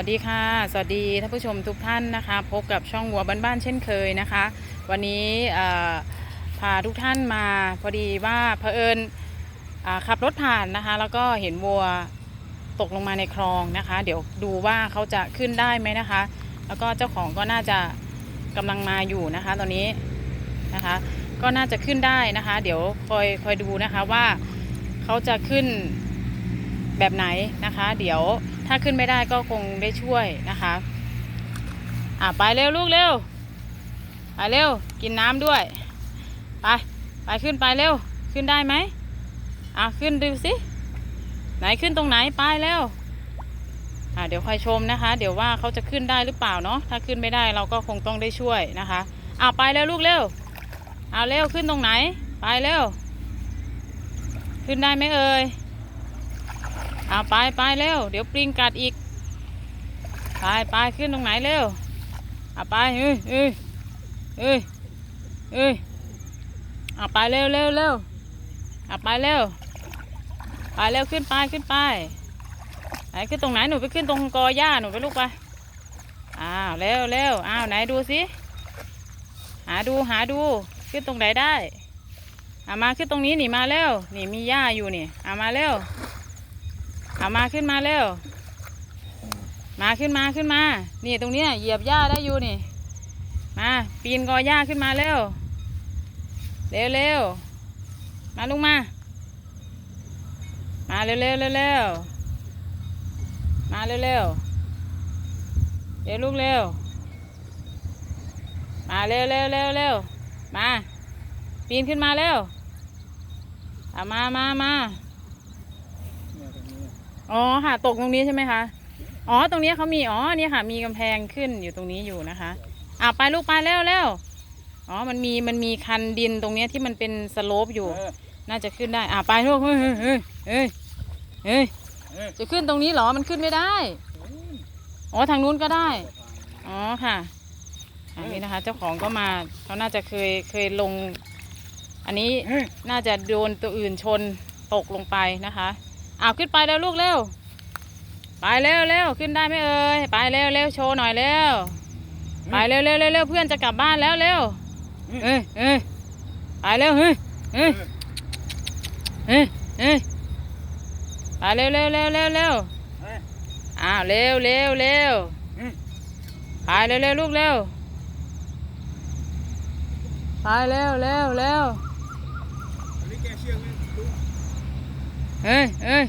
วัสดีค่ะ สวัสดีท่านผู้ชมทุกท่านนะคะ พบกับช่องวัวบ้านๆเช่นเคยนะคะ วันนี้พาทุกท่านมาพอดีว่าเผอิญขับรถผ่านนะคะ แล้วก็เห็นวัวตกลงมาในคลองนะคะ เดี๋ยวดูว่าเขาจะขึ้นได้ไหมนะคะ แล้วก็เจ้าของก็น่าจะกำลังมาอยู่นะคะ ตอนนี้นะคะ ก็น่าจะขึ้นได้นะคะ เดี๋ยวคอยคอยดูนะคะว่าเขาจะขึ้นแบบไหนนะคะ เดี๋ยว ถ้าขึ้นไม่ได้ก็คงได้ช่วยนะคะ อะไปเร็วลูกเร็ว ไปเร็ว กินน้ำด้วย ไป ไปขึ้นไปเร็ว ขึ้นได้ไหมอะขึ้นดูสิ ไหนขึ้นตรงไหนไปเร็ว อะเดี๋ยวคอยชมนะคะ เดี๋ยวว่าเขาจะขึ้นได้หรือเปล่าเนาะ ถ้าขึ้นไม่ได้เราก็คงต้องได้ช่วยนะคะอะไปเร็วลูกเร็วเอาเร็วขึ้นตรงไหน ไปเร็ว ขึ้นได้ไหมเอ่ย เอาไปไปเร็ว เดี๋ยวปลิงกัดอีก ไปไปขึ้นตรงไหนเร็วเอาไปเอ้ยเอ้ยเอ้ยเอ้ยเอาไปเร็วเร็วเร็วเอาไปเร็ว ไปเร็วขึ้นไปขึ้นไปไหนขึ้นตรงไหนหนูไปขึ้นตรงกอหญ้าหนูไปลูกไป อ้าวเร็วเร็วอ้าวไหนดูสิ หาดูหาดูขึ้นตรงไหนได้เอามาขึ้นตรงนี้หนีมาเร็วนี่มีหญ้าอยู่นี่เอามาเร็ว เอามาขึ้นมาเร็ว มาขึ้นมาขึ้นมา นี่ตรงนี้เหยียบหญ้าได้อยู่นี่ มาปีนกอหญ้าขึ้นมาเร็ว เร็วเร็วมาลุงมา มาเร็วเร็วเร็วเร็วมาเร็วเร็วเร็วลูกเร็ว มาเร็วเร็วเร็วเร็วมา ปีนขึ้นมาเร็วเอามามามา อ๋อค่ะตกตรงนี้ใช่ไหมคะอ๋อตรงนี้เขามีอ๋อเนี่ยค่ะ มีกำแพงขึ้นอยู่ตรงนี้อยู่นะคะอ่าไปลูกไปเร็วเร็วอ๋อมันมีมันมีคันดินตรงเนี้ยที่มันเป็นสโลปอยู่ น่าจะขึ้นได้อ่าไปลูกเฮ้ยเฮ้ยเฮ้ยเฮ้ยเฮ้ยเฮ้ยจะขึ้นตรงนี้เหรอมันขึ้นไม่ได้อ๋อทางนู้นก็ได้อ๋อค่ะอันนี้นะคะ เจ้าของก็มาเขาน่าจะเคยเคยลง อันนี้เฮ้ยน่าจะโดนตัวอื่นชนตกลงไปนะคะ อ้าวขึ้นไปแล้วลูกเร็ว ไปเร็วเร็วขึ้นได้ไหมเอ่ยไปเร็วเร็วโชว์หน่อยเร็วไปเร็วเร็วเร็วเร็วเพื่อนจะกลับบ้านแล้วเร็วเอ้ยเอ้ยไปเร็วเฮ้ยเฮ้ยเฮ้ยเฮ้ยไปเร็วเร็วเร็วเร็วเร็วเฮ้ยอ้าวเร็วเร็วเร็วอืมไปเร็วเร็วลูกเร็วไปเร็วเร็วเร็วอันนี้แก เฮ้ยเฮ้ย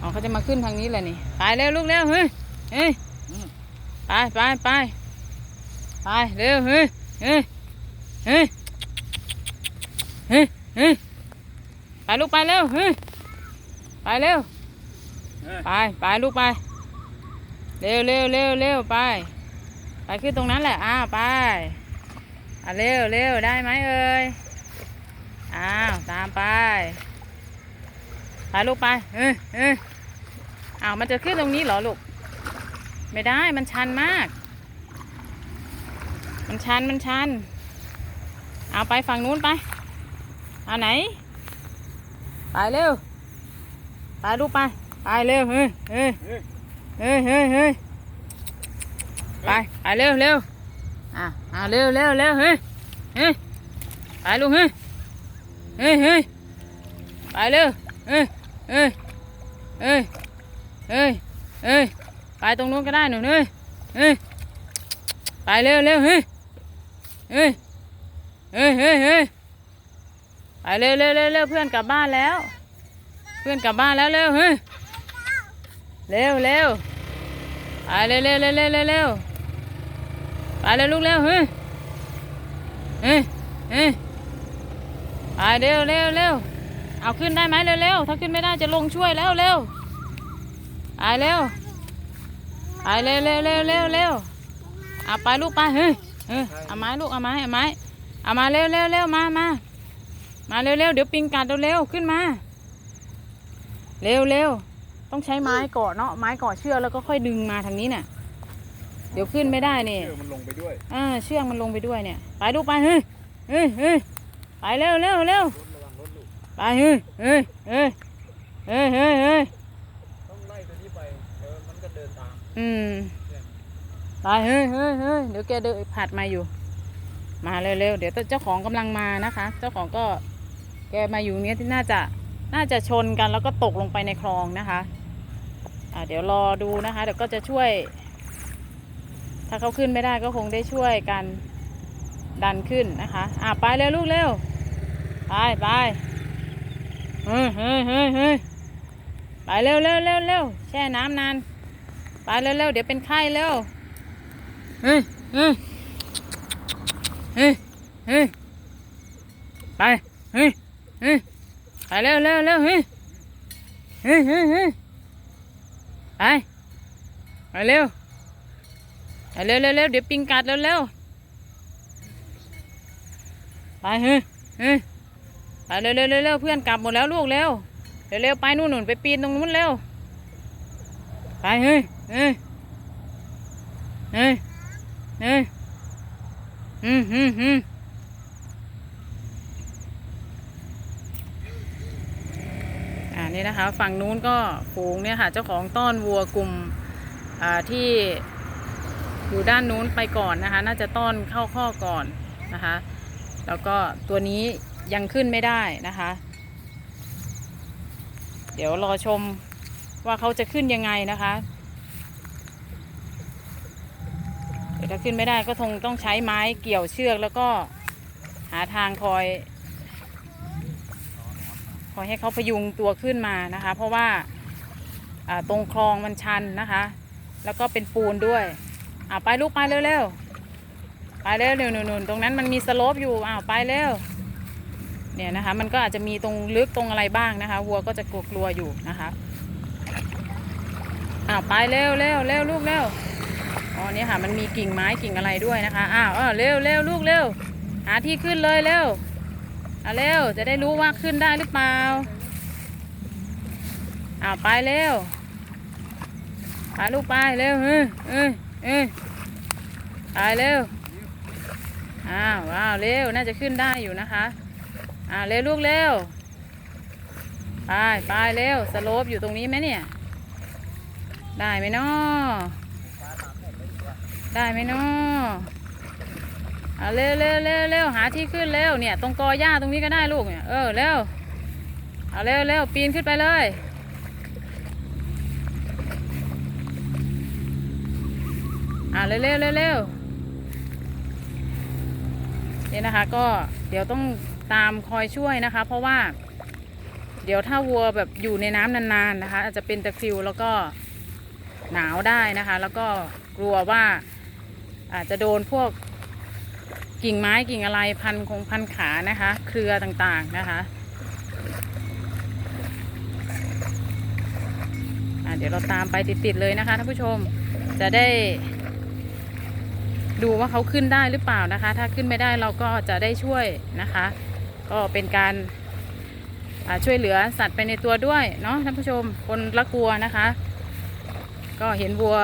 อ๋อเขาจะมาขึ้นทางนี้แหละนี่ไปเร็วลูกเร็วเฮ้ยเฮ้ยไปไปไปไปเร็วเฮ้ยเฮ้ยเฮ้ยเฮ้ยเฮ้ยไปลูกไปเร็วเฮ้ยไปเร็วไปไปลูกไปเร็วเร็วเร็วเร็วไป ไปขึ้นตรงนั้นแหละอ้าวไปอะเร็วเร็วได้ไหมเอ่ยอ้าวตามไป ลูกไป เออเอออ้าวมันจะขึ้นตรงนี้เหรอลูก ไม่ได้มันชันมาก มันชันมันชัน เอาไปฝั่งนู้นไป เอาไหน ไปเร็ว ไปลูกไป ไปเร็ว เฮ้ยเฮ้ยเฮ้ยเฮ้ยเฮ้ยเฮ้ยไป ไปเร็วเร็วอะอะเร็วเร็วเร็วเฮ้ยเฮ้ยไปลูกเฮ้ยเฮ้ยเฮ้ยไปเร็วเฮ้ย เฮ้ยเฮ้ยเฮ้ยเฮ้ยไปตรงนู้นก็ได้หนูเฮ้ยเฮ้ยไปเร็วเร็วเฮ้ยเฮ้ยเฮ้ยเฮ้ยเฮ้ยไปเร็วเร็วเร็วเร็วเพื่อนกลับบ้านแล้ว เพื่อนกลับบ้านแล้วเร็วเฮ้ยเร็วเร็วไปเร็วเร็วเร็วเร็วเร็วเร็วไปเร็วลูกเร็วเฮ้ยเฮ้ยเฮ้ยไปเร็วเร็วเร็ว เอาขึ้นได้ไหมเร็วเร็วถ้าขึ้นไม่ได้จะลงช่วยแล้วเร็วไปเร็วไปเร็วเร็วเร็วเร็วเร็วเอาไปลูกไปเฮ้ยเฮ้ยเอาไม้ลูกเอาไม้เอาไม้เอามาเร็วเร็วเร็วมามามาเร็วเร็วเดี๋ยวปิงกัดเร็วเร็วขึ้นมาเร็วเร็วต้องใช้ไม้เกาะเนาะไม้เกาะเชือกแล้วก็ค่อยดึงมาทางนี้เนี่ยเดี๋ยวขึ้นไม่ได้เนี่ยเชือกมันลงไปด้วยอ่าเชือกมันลงไปด้วยเนี่ย ไปดูกไปเฮ้ยเฮ้ยเฮ้ยไปเร็วเร็วเร็ว ไปเฮ้ยเฮ้ยเฮ้ยเฮ้ยเฮ้ยเฮ้ยต้องไล่ตัวนี้ไปเดี๋ยวมันก็เดินตามอืมตายเฮ้ยเฮ้ยเฮ้ยเดี๋ยวแกเดินผัดมาอยู่ มาเร็วๆเดี๋ยวเจ้าของกำลังมานะคะ เจ้าของก็แกมาอยู่เนี้ยที่น่าจะน่าจะชนกันแล้วก็ตกลงไปในคลองนะคะอ่าเดี๋ยวรอดูนะคะ เดี๋ยวก็จะช่วย ถ้าเขาขึ้นไม่ได้ก็คงได้ช่วยกันดันขึ้นนะคะ อ่าไปเร็วลูกเร็วไปไป เฮ้ยเฮ้ยเฮ้ยเฮ้ยไปเร็วเร็วเร็วเร็วแช่น้ำนาน ไปเร็วเร็วเดี๋ยวเป็นไข้เร็ว เฮ้ยเฮ้ยเฮ้ยเฮ้ยไป เฮ้ยเฮ้ยไปเร็วเร็วเร็วเฮ้ยเฮ้ยเฮ้ยเฮ้ยไป ไปเร็วไปเร็วเร็วเร็วเดี๋ยวปิงกัดเร็วเร็วไปเฮ้ยเฮ้ย ไปเร็วเร็วเร็วเพื่อนกลับหมดแล้วลูกเร็วเร็วเร็วไปนู่นนู่นไปปีนตรงนู้นเร็วไปเฮ้ยเฮ้ยเฮ้ยเฮ้ยอืมอืมอืมอ่านี่นะคะ ฝั่งนู้นก็ฝูงเนี่ยค่ะ เจ้าของต้อนวัวกลุ่มอ่าที่อยู่ด้านนู้นไปก่อนนะคะ น่าจะต้อนเข้าข้อก่อนนะคะ แล้วก็ตัวนี้ ยังขึ้นไม่ได้นะคะ เดี๋ยวรอชมว่าเขาจะขึ้นยังไงนะคะเดี๋ยวถ้าขึ้นไม่ได้ก็คงต้องใช้ไม้เกี่ยวเชือกแล้วก็หาทางคอย คอยให้เขาพยุงตัวขึ้นมานะคะ เพราะว่าตรงคลองมันชันนะคะ แล้วก็เป็นปูนด้วยอ่าไปลูกไปเร็วๆไปเร็วๆหนุนๆตรงนั้นมันมีสโลปอยู่อ้าวไปเร็ว เนี่ยนะคะ มันก็อาจจะมีตรงลึกตรงอะไรบ้างนะคะ วัวก็จะกลัวๆอยู่นะคะอ้าวไปเร็วเร็วเร็วลูกเร็วอ๋อเนี่ยค่ะมันมีกิ่งไม้กิ่งอะไรด้วยนะคะอ้าวเออเร็วเร็วลูกเร็วหาที่ขึ้นเลยเร็วเอาเร็วจะได้รู้ว่าขึ้นได้หรือเปล่าอ้าวไปเร็วไปลูกไปเร็วเออเออเออไปเร็วอ้าวว้าวเร็วน่าจะขึ้นได้อยู่นะคะ อ้าเร็วลูกเร็วไปไปเร็วสโลปอยู่ตรงนี้ไหมเนี่ย ได้ไหมนาะได้ไหมนาะเอาเร็วเร็วเร็วเร็วหาที่ขึ้นเร็วเนี่ย ตรงกอหญ้าตรงนี้ก็ได้ลูกเนี่ยเออเร็วเอาเร็วเร็วปีนขึ้นไปเลยอ่าเร็วเร็วเร็วเร็วนี่นะคะก็เดี๋ยวต้อง ตามคอยช่วยนะคะ เพราะว่า เดี๋ยวถ้าวัวแบบอยู่ในน้ำนานๆนะคะ อาจจะเป็นตะคริวแล้วก็หนาวได้นะคะ แล้วก็กลัวว่าอาจจะโดนพวกกิ่งไม้กิ่งอะไรพันคงพันขานะคะ เครือต่างๆนะคะเดี๋ยวเราตามไปติดๆเลยนะคะท่านผู้ชมจะได้ ดูว่าเขาขึ้นได้หรือเปล่านะคะ ถ้าขึ้นไม่ได้เราก็จะได้ช่วยนะคะ ก็เป็นการช่วยเหลือสัตว์ไปในตัวด้วยเนาะท่านผู้ชมคนละกลัวนะคะ ก็เห็นวัว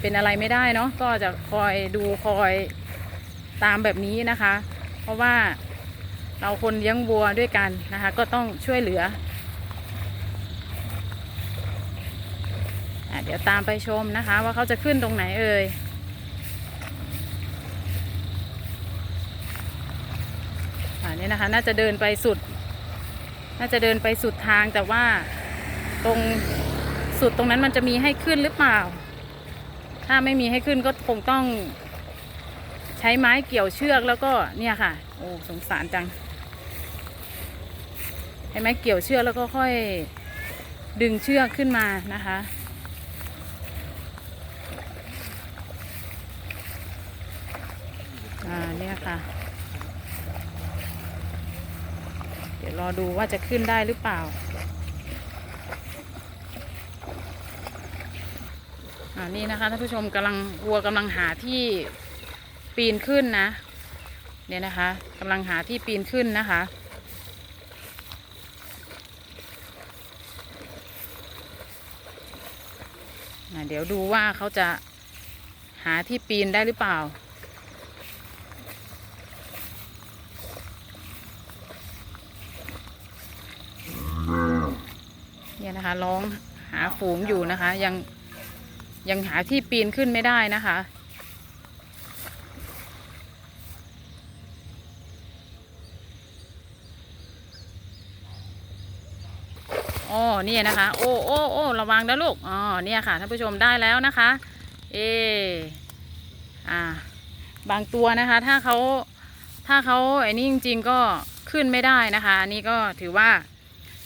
เป็นอะไรไม่ได้เนาะก็จะคอยดูคอยตามแบบนี้นะคะ เพราะว่าเราคนเลี้ยงวัวด้วยกันนะคะ ก็ต้องช่วยเหลืออเดี๋ยวตามไปชมนะคะ ว่าเขาจะขึ้นตรงไหนเอ่ยอ่า นี่นะคะ น่าจะเดินไปสุด น่าจะเดินไปสุดทางแต่ว่าตรงสุดตรงนั้นมันจะมีให้ขึ้นหรือเปล่า ถ้าไม่มีให้ขึ้นก็คงต้องใช้ไม้เกี่ยวเชือกแล้วก็เนี่ยค่ะ โอ้สงสารจังใช้ไม้เกี่ยวเชือกแล้วก็ค่อยดึงเชือกขึ้นมานะคะอ่าเนี่ยค่ะ เดี๋ยว รอดูว่าจะขึ้นได้หรือเปล่าอ่านี่นะคะท่านผู้ชมกำลังวัวกำลังหาที่ปีนขึ้นนะ เนี่ยนะคะกำลังหาที่ปีนขึ้นนะคะเดี๋ยวดูว่าเขาจะหาที่ปีนได้หรือเปล่า นี่ยนะคะร้องหาฝูงอยู่นะคะ ยังยังหาที่ปีนขึ้นไม่ได้นะคะ อ๋อเนี่ยนะคะ โอ้โอ้โอ้ระวังนะลูก อ๋อเนี่ยค่ะท่านผู้ชมได้แล้วนะคะ เออ่า บางตัวนะคะ ถ้าเขาถ้าเขาไอ้นี่จริง ๆ ก็ขึ้นไม่ได้นะคะอันนี้ก็ถือว่า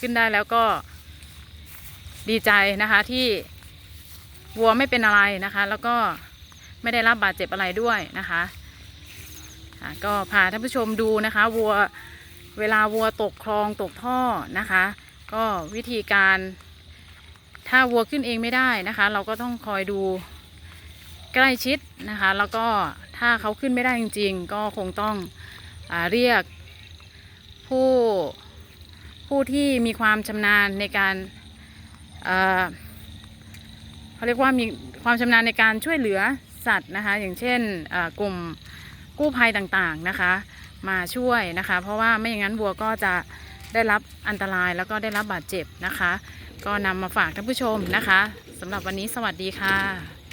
ขึ้นได้แล้วก็ ดีใจนะคะที่วัวไม่เป็นอะไรนะคะ แล้วก็ไม่ได้รับบาดเจ็บอะไรด้วยนะคะก็พาท่านผู้ชมดูนะคะวัวเวลาวัวตกคลองตกท่อนะคะ ก็วิธีการถ้าวัวขึ้นเองไม่ได้นะคะ เราก็ต้องคอยดูใกล้ชิดนะคะ แล้วก็ถ้าเขาขึ้นไม่ได้จริง ๆ ก็คงต้องอเรียกผู้ผู้ที่มีความชำนาญในการ เขาเรียกว่ามีความชำนาญในการช่วยเหลือสัตว์นะคะ อย่างเช่นกลุ่มกู้ภัยต่างๆนะคะ มาช่วยนะคะ เพราะว่าไม่อย่างนั้นวัวก็จะได้รับอันตรายแล้วก็ได้รับบาดเจ็บนะคะ ก็นำมาฝากท่านผู้ชมนะคะสำหรับวันนี้สวัสดีค่ะ